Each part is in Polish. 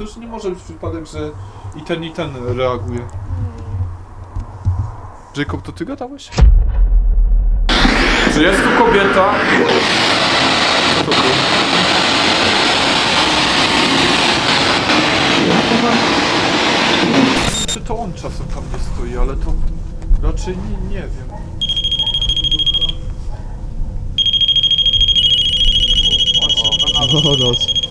To już nie może być przypadek, że i ten i ten reaguje. Jacob, to ty gadałeś? Czy jest tu kobieta? Co to było? Czy to on czasem tam nie stoi, ale to raczej nie, nie wiem. O, noc.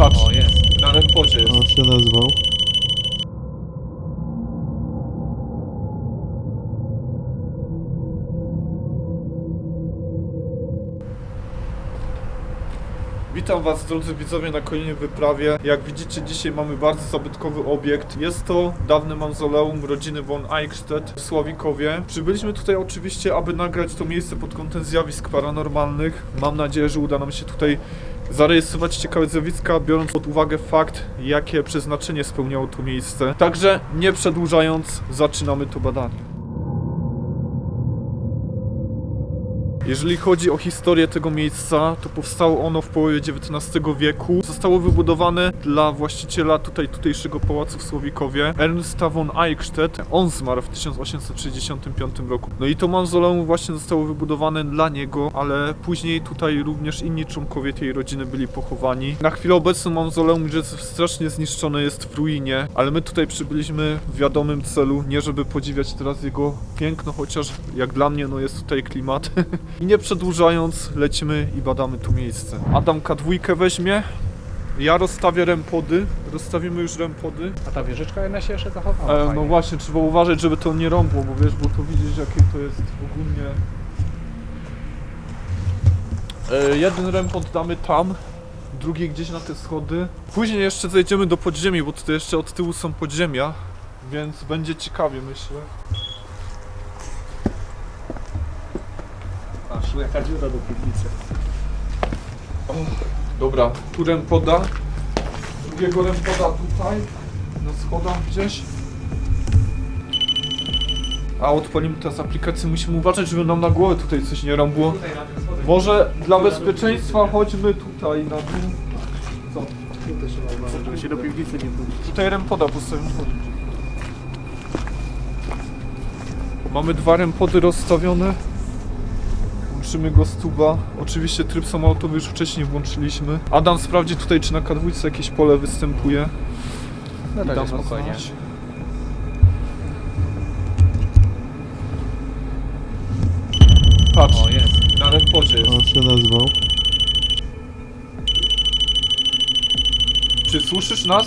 Patrz, O, jest. na rempodzie jest. On się nazwał. Witam Was drodzy widzowie na kolejnej wyprawie. Jak widzicie dzisiaj mamy bardzo zabytkowy obiekt. Jest to dawne mauzoleum rodziny von Eichstätt w Sławikowie. Przybyliśmy tutaj oczywiście, aby nagrać to miejsce pod kątem zjawisk paranormalnych. Mam nadzieję, że uda nam się tutaj zarejestrować ciekawe zjawiska, biorąc pod uwagę fakt, jakie przeznaczenie spełniało to miejsce. Także nie przedłużając, zaczynamy to badanie. Jeżeli chodzi o historię tego miejsca, to powstało ono w połowie XIX wieku. Zostało wybudowane dla właściciela tutaj tutejszego pałacu w Słowikowie, Ernsta von Eichstätt. On zmarł w 1865 roku. No i to mauzoleum właśnie zostało wybudowane dla niego, ale później tutaj również inni członkowie tej rodziny byli pochowani. Na chwilę obecną mauzoleum już strasznie zniszczone, jest w ruinie, ale my tutaj przybyliśmy w wiadomym celu, nie żeby podziwiać teraz jego piękno, chociaż jak dla mnie no jest tutaj klimat. I nie przedłużając, lecimy i badamy to miejsce. Adam K2 weźmie. Ja rozstawię rempody. Rozstawimy już rempody. A ta wieżyczka jedna się jeszcze zachowała. E, no fajnie. właśnie, trzeba uważać, żeby to nie rąbło, bo wiesz, bo to widzisz jakie to jest ogólnie... E, jeden rempot damy tam, drugi gdzieś na te schody. Później jeszcze zejdziemy do podziemi, bo tutaj jeszcze od tyłu są podziemia, więc będzie ciekawie myślę. Patrz, jaka dziura do piwnicy. Dobra, tu rempoda. Drugiego rempoda tutaj. Na schodach gdzieś. A odpalimy teraz aplikację. Musimy uważać, żeby nam na głowę tutaj coś nie rąbło. Może dla bezpieczeństwa chodźmy tutaj na dół. Co? Żeby się do piwnicy nie pójść. Tutaj rempoda postawimy. Mamy dwa rempody rozstawione. Włączymy go z tuba. Oczywiście tryb samolotowy już wcześniej włączyliśmy. Adam sprawdzi tutaj, czy na K2 jakieś pole występuje. No tak, spokojnie. znać. Patrz, O, jest. na jest. On się nazwał. Czy słyszysz nas?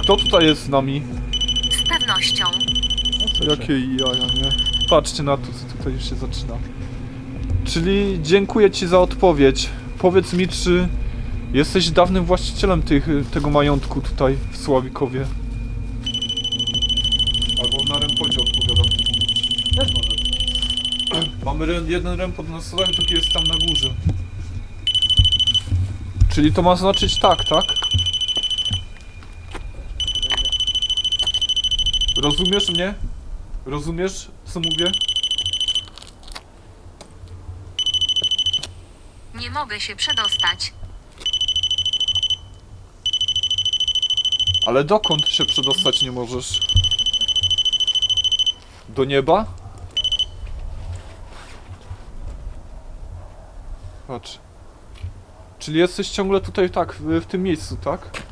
Kto tutaj jest z nami? Z pewnością. Jakie jaja, nie? Patrzcie na to, co tutaj już się zaczyna. Czyli dziękuję Ci za odpowiedź. Powiedz mi, czy jesteś dawnym właścicielem tych, tego majątku tutaj w Sławikowie? Albo na rempodzie odpowiadam. Też może. Mamy re- jeden rempot na stole, drugi jest tam na górze. Czyli to ma znaczyć tak, tak? Rozumiesz mnie? Rozumiesz, co mówię? Nie mogę się przedostać. Ale dokąd się przedostać nie możesz? Do nieba? Patrz. Czyli jesteś ciągle tutaj tak, w, w tym miejscu, tak?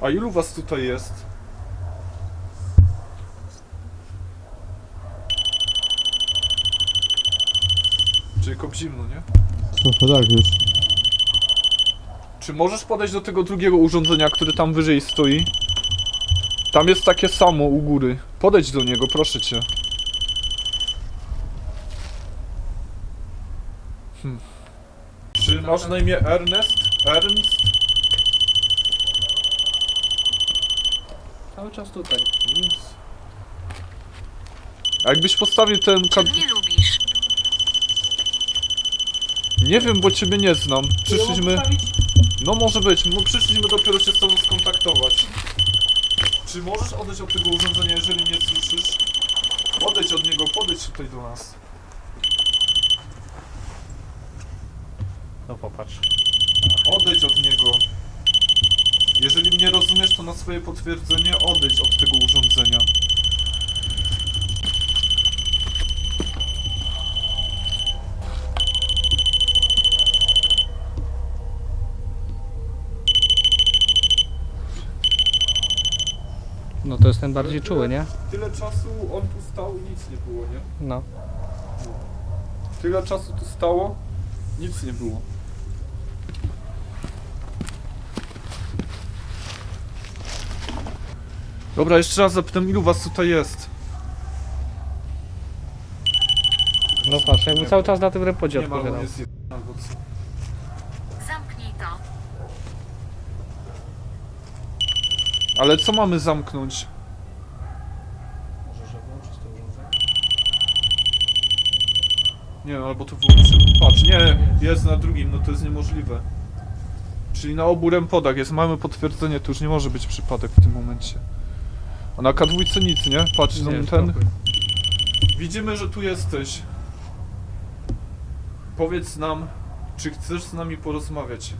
A ilu was tutaj jest? Jacob zimno, nie? Trochę tak już. Czy możesz podejść do tego drugiego urządzenia, które tam wyżej stoi? Tam jest takie samo u góry. Podejdź do niego, proszę cię. Hmm. Czy masz na imię Ernest? Ernst? Cały czas tutaj. Nic. A jakbyś postawił ten Czy kad... mnie lubisz? Nie wiem, bo ciebie nie znam. Przyszliśmy... No może być, no przyszliśmy dopiero się z tobą skontaktować. Czy możesz odejść od tego urządzenia, jeżeli mnie słyszysz? Odejdź od niego, podejdź tutaj do nas. No popatrz. Odejdź od niego. Jeżeli mnie rozumiesz, to na swoje potwierdzenie odejdź od tego urządzenia. No to jest ten bardziej czuły, nie? Tyle czasu on tu stał i nic nie było, nie? No. Tyle czasu tu stało, nic nie było. Dobra, jeszcze raz zapytam, ilu was tutaj jest? No patrz, jakby cały czas na tym repodzie odpowiadał. Zamknij to. Ale co mamy zamknąć? Może, że włączyć to urządzenie? Nie no, albo to wyłączymy. Patrz, nie, jest na drugim, no to jest niemożliwe. Czyli na obu rempodach jest, mamy potwierdzenie, to już nie może być przypadek w tym momencie. A na K2 nic, nie? Patrz, Nie, ten... Widzimy, że tu jesteś. Powiedz nam, czy chcesz z nami porozmawiać?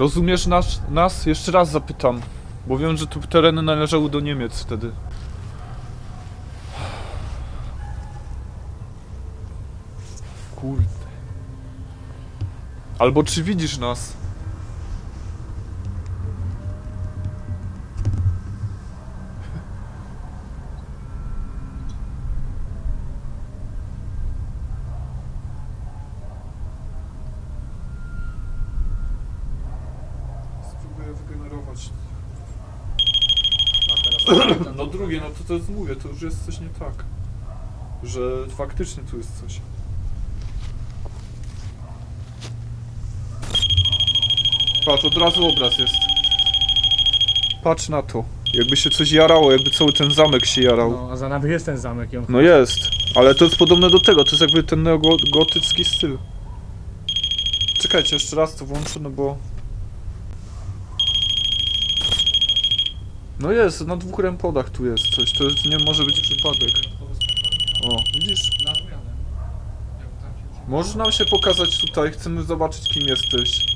Rozumiesz nas? nas? Jeszcze raz zapytam. Bo wiem, że tu tereny należały do Niemiec wtedy. Kurde. Albo czy widzisz nas? Spróbuję wygenerować. A teraz No drugie, no to to jest, mówię, to już jest coś nie tak. Że faktycznie tu jest coś. Patrz, od razu obraz jest. Patrz na to. Jakby się coś jarało, jakby cały ten zamek się jarał. No, a za nami jest ten zamek on... No jest, ale to jest podobne do tego, to jest jakby ten neogotycki styl. Czekajcie, jeszcze raz to włączę, no bo... No jest, na dwóch rempodach tu jest coś, to jest, nie może być przypadek. O, widzisz? na zmianę. Możesz nam się pokazać tutaj, chcemy zobaczyć kim jesteś.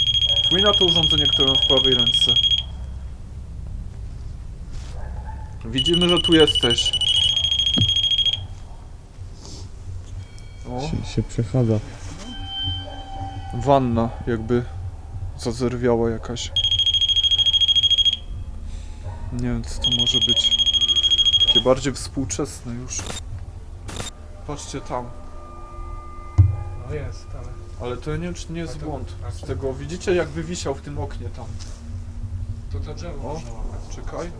Twój na to urządzenie, które mam w prawej ręce. Widzimy, że tu jesteś. O. Się, się przechadza. Wanna jakby zazerwiała jakaś. Nie wiem co to może być. Takie bardziej współczesne już. Patrzcie tam. No jest, ale... Ale to ja nie wiem czy nie jest to- błąd. a Z co? tego widzicie jakby wisiał w tym oknie tam. To to drzewo O, można łapać. czekaj.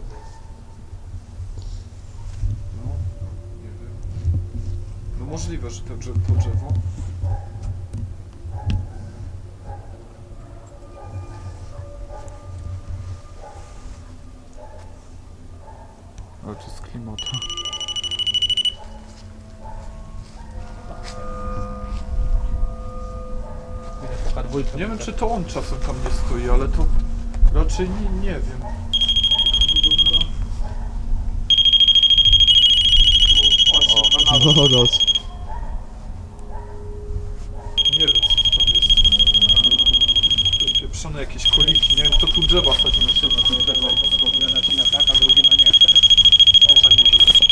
No, nie wiem. No możliwe, że to drzewo, to drzewo. To. Nie wiem czy to on czasem tam nie stoi, ale to raczej nie, nie wiem. No, raz. Nie wiem co to tam jest. Pieprzone jakieś koliki, nie wiem kto tu drzewa sadzi na siebie. na ci na tak, a drugi na nie. Też tak może być.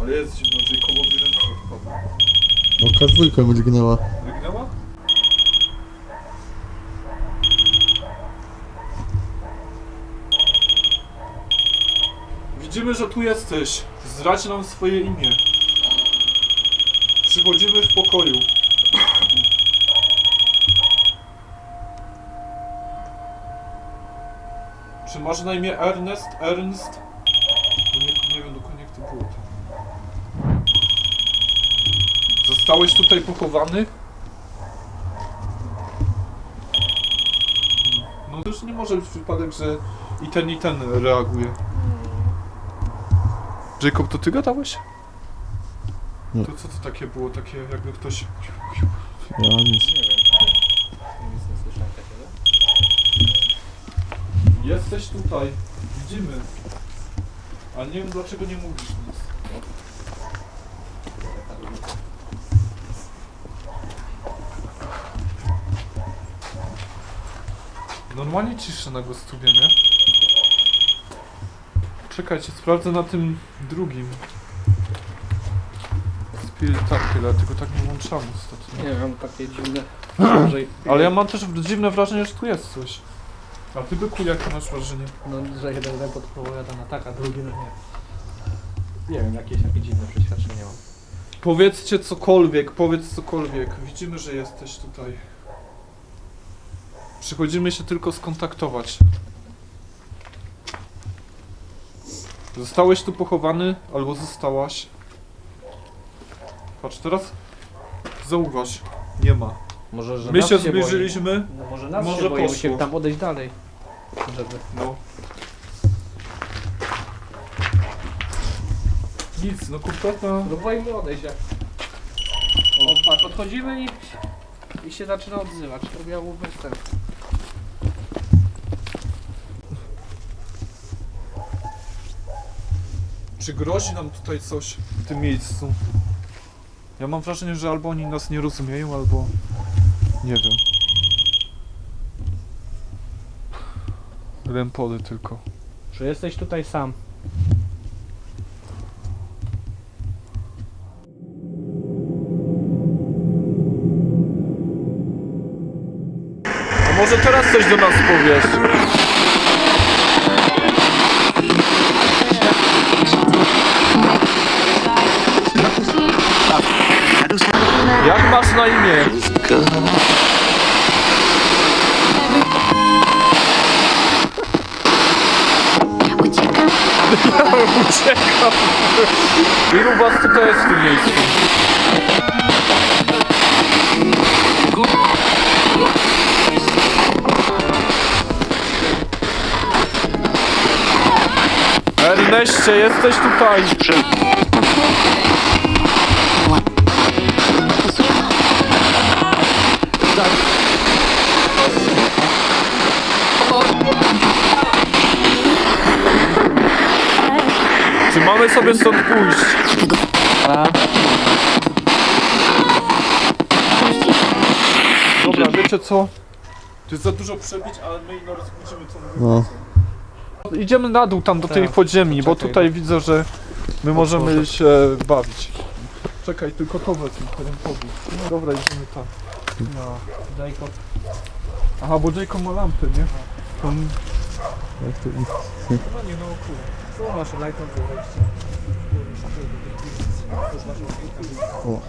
Ale jest zimno, Jacobowi ręce wpadły. No K2 będzie gnęła. Wygnęła? Widzimy, że tu jesteś. Zdradź nam swoje imię. Przychodzimy w pokoju. Czy masz na imię Ernest? Ernst? Bo Nie, nie wiem dokładnie jak to było. tam. Zostałeś tutaj pochowany? No to już nie może być przypadek, że i ten i ten reaguje. Jacob, to ty gadałeś? Nie. To co to takie było? Takie jakby ktoś... Ja nic. Nie wiem. Nic nie słyszałem takiego. Jesteś tutaj. Widzimy. Ale nie wiem dlaczego nie mówisz nic. Normalnie ciszę na gostubie, nie? Czekajcie, sprawdzę na tym drugim. Spirit Tackle, ale tego tak nie włączamy ostatnio. Nie wiem, takie dziwne. Ale ja mam też dziwne wrażenie, że tu jest coś. A ty byku, jakie masz wrażenie? No, że jeden ten podpowiada na tak, a drugi no nie. Nie wiem, jakieś takie dziwne przeświadczenie mam. Powiedzcie cokolwiek, powiedz cokolwiek. Widzimy, że jesteś tutaj. Przychodzimy się tylko skontaktować. Zostałeś tu pochowany, albo zostałaś. Patrz, teraz zauważ, nie ma. Może, że My nas się zbliżyliśmy, No może nas Może się poszło. się tam odejść dalej. Żeby. no. Nic, no. No boimy odejść jak. O, patrz, podchodzimy i, i się zaczyna odzywać. To miało być ten. Czy grozi nam tutaj coś w tym miejscu? Ja mam wrażenie, że albo oni nas nie rozumieją, albo nie wiem. Rempody tylko. Że jesteś tutaj sam. A może teraz coś do nas powiesz? Jak masz na imię? Uciekam. Ilu was tutaj jest w tym miejscu? Erneście, jesteś tutaj! Czy mamy sobie stąd pójść? Dobra, wiecie co? To jest za dużo przebić, ale my ino rozbudzimy co No. Idziemy na dół tam do tej Tak, podziemi, bo tutaj widzę, że my możemy się bawić. Czekaj, tylko to wezmę, ten powód. Dobra, idziemy tam. No, Jacob. Aha, bo Jacob ma lampy, nie? On... Jak to? No nie, no kurwa. O.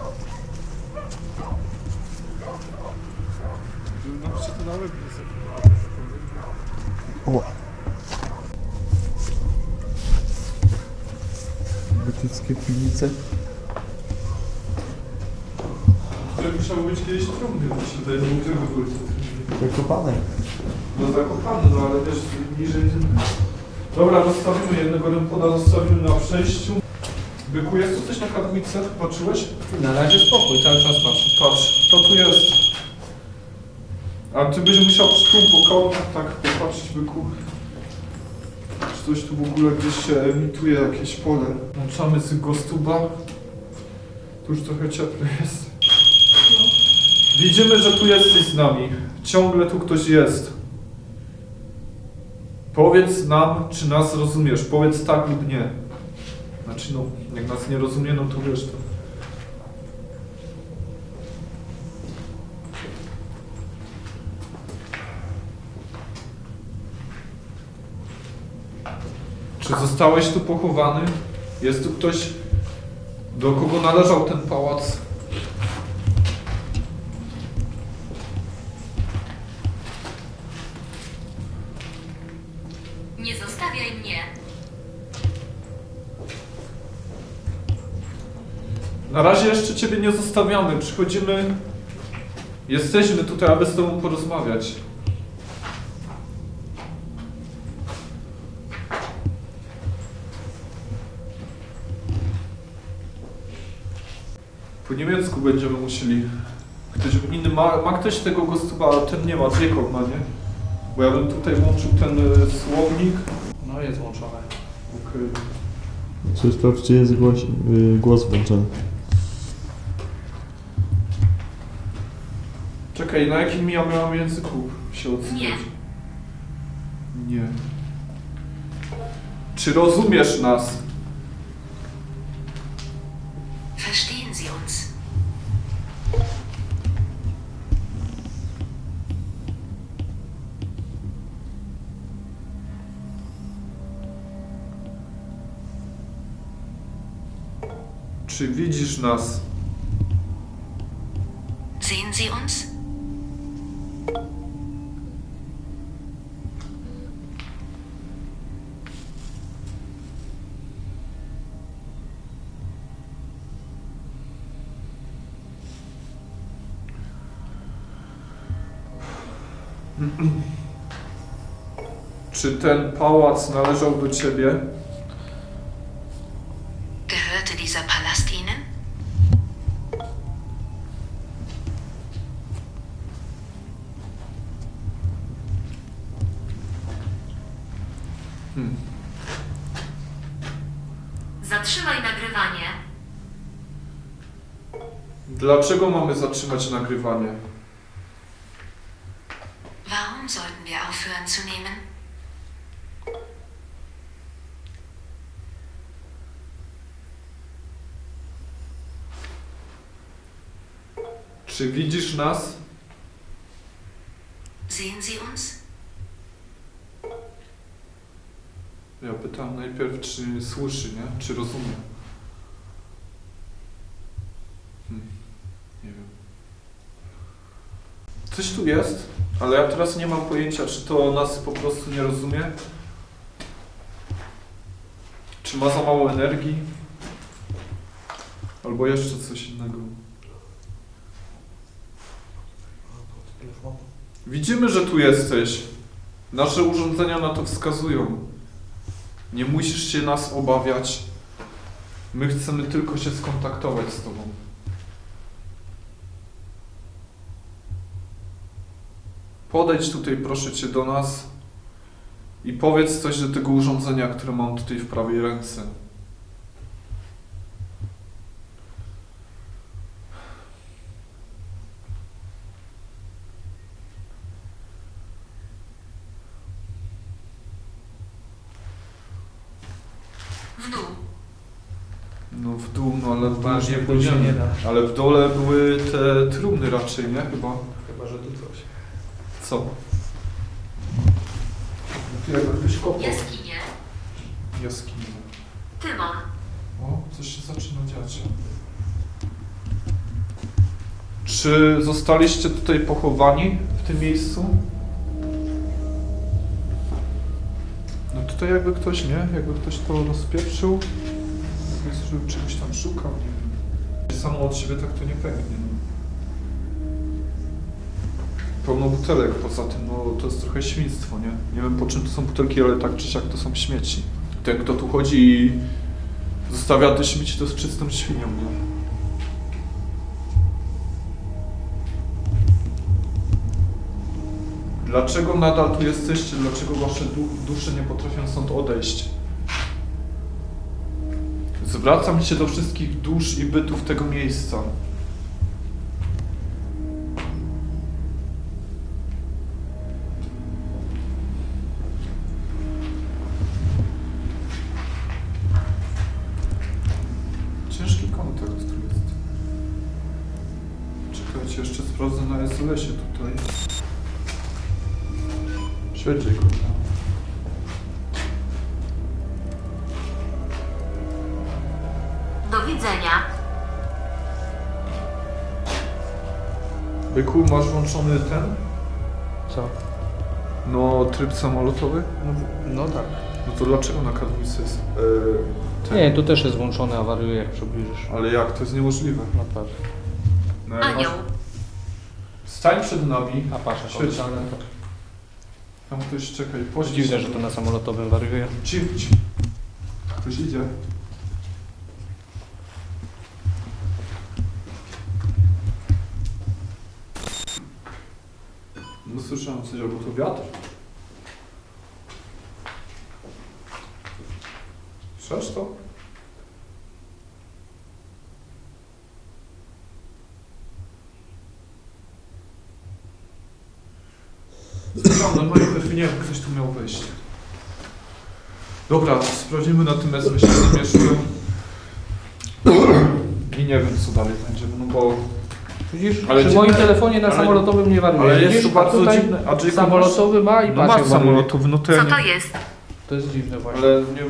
O. Gotyckie piwnice. To musiało być kiedyś trumny, mi się wydaje, nie mogę były Zakopane. No zakopane, no ale wiesz, niżej... Dobra, rozstawimy jednego rępoda, zostawimy na przejściu. Byku, jest tu coś na kadmice? Patrzyłeś? Na razie spokój, cały czas patrz. Patrz, to tu jest. A ty byś musiał tu po kołach tak popatrzeć, byku. Czy coś tu w ogóle gdzieś się emituje, jakieś pole. Włączamy z gostuba. Tu już trochę ciepło jest. Widzimy, że tu jesteś z nami. Ciągle tu ktoś jest. Powiedz nam, czy nas rozumiesz. Powiedz tak lub nie. Znaczy no, jak nas nie rozumie, no to wiesz to. Czy zostałeś tu pochowany? Jest tu ktoś, do kogo należał ten pałac? Na razie jeszcze Ciebie nie zostawiamy. Przychodzimy. Jesteśmy tutaj, aby z Tobą porozmawiać. Po niemiecku będziemy musieli. Ktoś inny ma, ma ktoś tego gostuba, ale ten nie ma, Jacob ma, nie? Bo ja bym tutaj włączył ten e, słownik. No jest włączone. Okej. Czy sprawdź, czy jest głos, y, głos włączony. Czekaj, na jakim ja miałam języku się odzywać? Nie. Nie. Czy rozumiesz nas? Verstehen Sie uns? Czy widzisz nas? Sehen Sie uns? Czy ten pałac należał do ciebie? Gehörte dieser Palast Ihnen? Hmm. Zatrzymaj nagrywanie. Dlaczego mamy zatrzymać nagrywanie? Warum sollten wir aufhören zu nehmen? Czy widzisz nas? Sehen Sie uns? Ja pytam najpierw, czy słyszy, nie? Czy rozumie? Hmm. Nie wiem. Coś tu jest, ale ja teraz nie mam pojęcia, czy to nas po prostu nie rozumie? Czy ma za mało energii? Albo jeszcze coś innego. Widzimy, że tu jesteś. Nasze urządzenia na to wskazują. Nie musisz się nas obawiać. My chcemy tylko się skontaktować z Tobą. Podejdź tutaj, proszę Cię, do nas i powiedz coś do tego urządzenia, które mam tutaj w prawej ręce. W dół. No w dół, no ale w dół Bardziej nie pójdziemy. nie da. Ale w dole były te trumny raczej, nie? Chyba. Chyba, że tu coś. Co? Tu jakbyś kopał. Jaskinie. Jaskinie. Tymon. O, coś się zaczyna dziać. Czy zostaliście tutaj pochowani w tym miejscu? No tutaj jakby ktoś, nie? Jakby ktoś to rozpieprzył. Jakby żeby czegoś tam szukał, nie wiem. Samo od siebie tak to nie pęknie. No. Pełno butelek poza tym, no to jest trochę świństwo, nie? Nie wiem po czym to są butelki, ale tak czy siak to są śmieci. Ten kto tu chodzi i zostawia te śmieci, to jest czystą świnią, nie? Dlaczego nadal tu jesteście? Dlaczego wasze du dusze nie potrafią stąd odejść? Zwracam się do wszystkich dusz i bytów tego miejsca. Samolotowy? No, no tak. No to dlaczego na Katowice jest? Yy, ten? Nie, tu też jest włączony, awariuje jak przybliżysz. Ale jak? To jest niemożliwe. No patrz. No, jak Anioł. masz- Stań przed nami. A patrz, Świeć. jak Tam ktoś, czekaj, poślij Dziwne, że to na samolotowym wariuje. Cicho. Ktoś idzie. No słyszałem coś, albo to wiatr. Słyszysz to? No, normalnie definiłem, ktoś tu miał wyjść. Dobra, sprawdzimy natomiast myślenie jeszcze. I nie wiem co dalej będzie, no bo... Widzisz, Ale przy moim telefonie na ale- samolotowym nie waruje. ale jest Widzisz, bardzo tutaj dziwne, a czy- samolotowy ma i no patrz, samolotów, no to ja nie... Co to jest? To jest dziwne właśnie. Ale nie,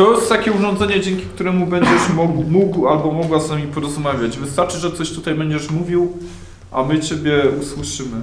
to jest takie urządzenie, dzięki któremu będziesz mógł, mógł albo mogła z nami porozmawiać. Wystarczy, że coś tutaj będziesz mówił, a my ciebie usłyszymy.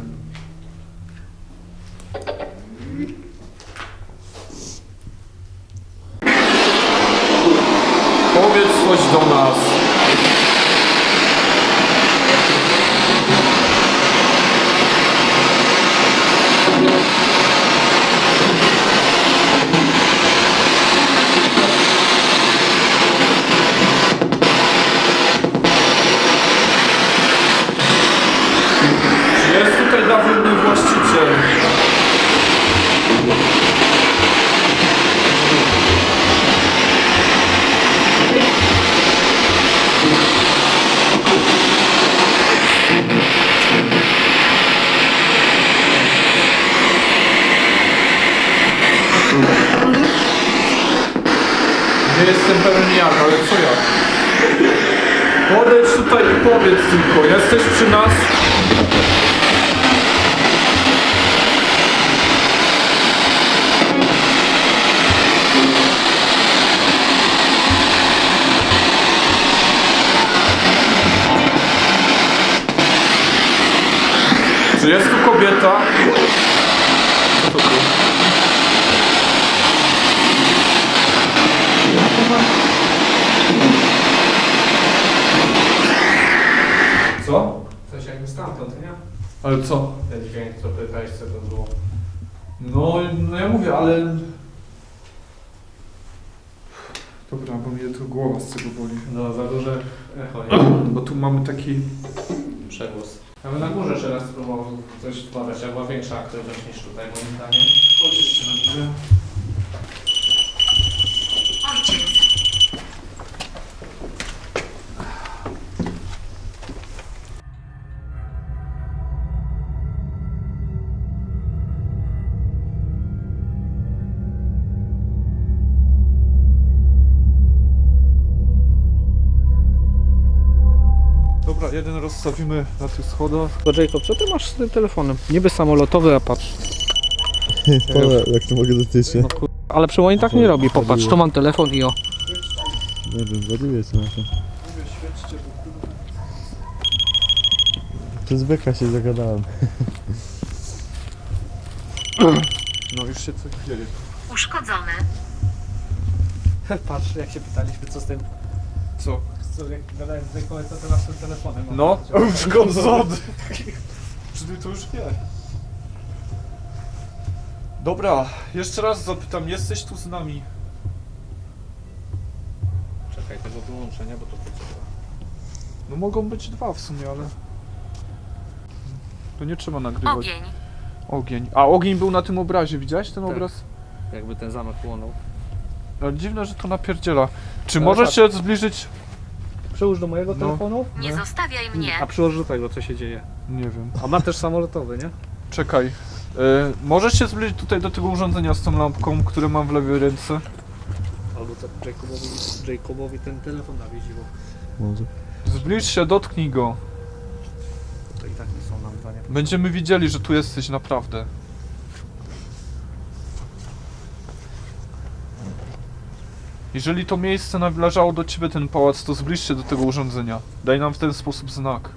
Nie jestem pewien jak, ale co ja? Podejdź tutaj i powiedz tylko, jesteś przy nas? Czy jest tu kobieta? Co to było? Co? Coś jakby stamtąd, nie? Ale co? Ten dźwięk, co pytałeś, co to było. No, no ja mówię, ale... Dobra, bo mnie to głowa z tego boli. No, za duże echo, nie? Bo tu mamy taki... Przegłos. Ja bym na górze jeszcze raz spróbował coś wkładać, jak była większa aktywność niż tutaj, moim zdaniem. Chodź jeszcze na górę. Jeden rozstawimy na tych schodach. Jacob, co ty masz z tym telefonem? Niby samolotowy, a patrz. Pana, jak to mogę dotyczyć? No kur... Ale przy moim tak nie robi, popatrz, tu mam telefon i o. Nie wiem, zadziwię się na to. Przez byka się zagadałem. No już się coś dzieje. Uszkodzone. Patrz, jak się pytaliśmy, co z tym... Co? Co, jak gadałem z co teraz z tym telefonem? No, uszkodzony. Czyli to już wie. Dobra, jeszcze raz zapytam, jesteś tu z nami? Czekaj, tego wyłączenia, bo to potrzeba. No mogą być dwa w sumie, ale... To nie trzeba nagrywać. Ogień. Ogień. A ogień był na tym obrazie, widziałeś ten Tak. obraz? Jakby ten zamek płonął. Ale dziwne, że to napierdziela. Czy Ale możesz patrz. się zbliżyć? Przyłóż do mojego No. telefonu. Nie zostawiaj mnie. A przyłoż do tego, co się dzieje. Nie wiem. A ma też samolotowy, nie? Czekaj. Y, możesz się zbliżyć tutaj do tego urządzenia z tą lampką, które mam w lewej ręce? Albo to Jacobowi, Jacobowi ten telefon nawiedziło. Może. Zbliż się, dotknij go. To i tak nie są nam dwa, nie? Będziemy widzieli, że tu jesteś naprawdę. Jeżeli to miejsce należało do ciebie, ten pałac, to zbliż się do tego urządzenia. Daj nam w ten sposób znak.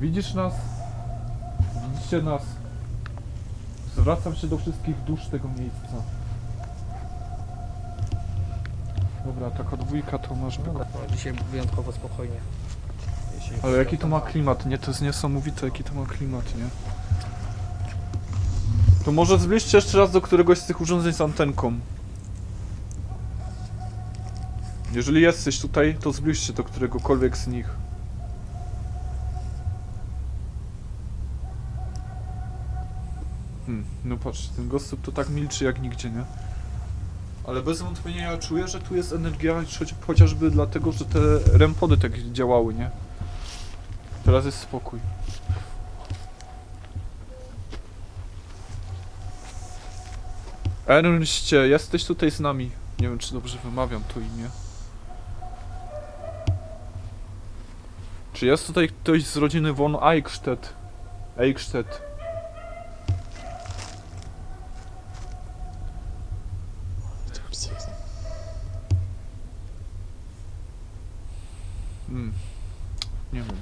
Widzisz nas? Widzicie nas? Zwracam się do wszystkich dusz tego miejsca. Dobra, taka dwójka to masz No, no, dzisiaj wyjątkowo spokojnie. Jeśli Ale jaki to ma klimat, nie? To jest niesamowite, jaki to ma klimat, nie? To może zbliżcie jeszcze raz do któregoś z tych urządzeń z antenką. Jeżeli jesteś tutaj, to zbliżcie do któregokolwiek z nich. Hmm, no patrz, ten gościu to tak milczy jak nigdzie, nie? Ale bez wątpienia ja czuję, że tu jest energia choć, chociażby dlatego, że te rempody tak działały, nie? Teraz jest spokój. Ernście, jesteś tutaj z nami. Nie wiem, czy dobrze wymawiam to imię. Czy jest tutaj ktoś z rodziny von Eichstätt? Eichstätt. Hmm. Nie wiem.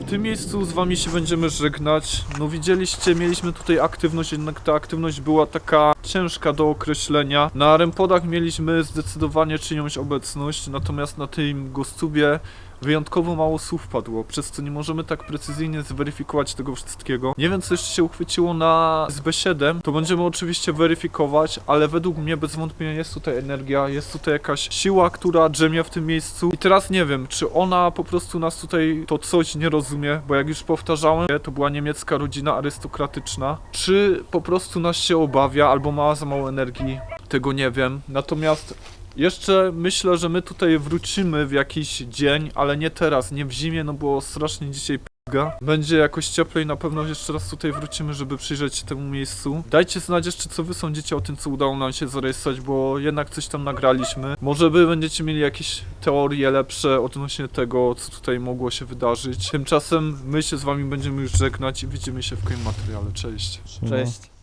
W tym miejscu z wami się będziemy żegnać. No widzieliście, mieliśmy tutaj aktywność, jednak ta aktywność była taka ciężka do określenia. Na rempodach mieliśmy zdecydowanie czyjąś obecność, natomiast na tym gostubie wyjątkowo mało słów padło, przez co nie możemy tak precyzyjnie zweryfikować tego wszystkiego. Nie wiem, co jeszcze się uchwyciło na SB7, to będziemy oczywiście weryfikować, ale według mnie bez wątpienia jest tutaj energia, jest tutaj jakaś siła, która drzemie w tym miejscu. I teraz nie wiem, czy ona po prostu nas tutaj to coś nie rozumie, bo jak już powtarzałem, to była niemiecka rodzina arystokratyczna, czy po prostu nas się obawia, albo ma za mało energii, tego nie wiem. Natomiast jeszcze myślę, że my tutaj wrócimy w jakiś dzień, ale nie teraz, nie w zimie, no bo strasznie dzisiaj p***ga. Będzie jakoś cieplej, na pewno jeszcze raz tutaj wrócimy, żeby przyjrzeć się temu miejscu. Dajcie znać jeszcze, co wy sądzicie o tym, co udało nam się zarejestrować, bo jednak coś tam nagraliśmy. Może wy będziecie mieli jakieś teorie lepsze odnośnie tego, co tutaj mogło się wydarzyć. Tymczasem my się z wami będziemy już żegnać i widzimy się w kolejnym materiale. Cześć. Cześć.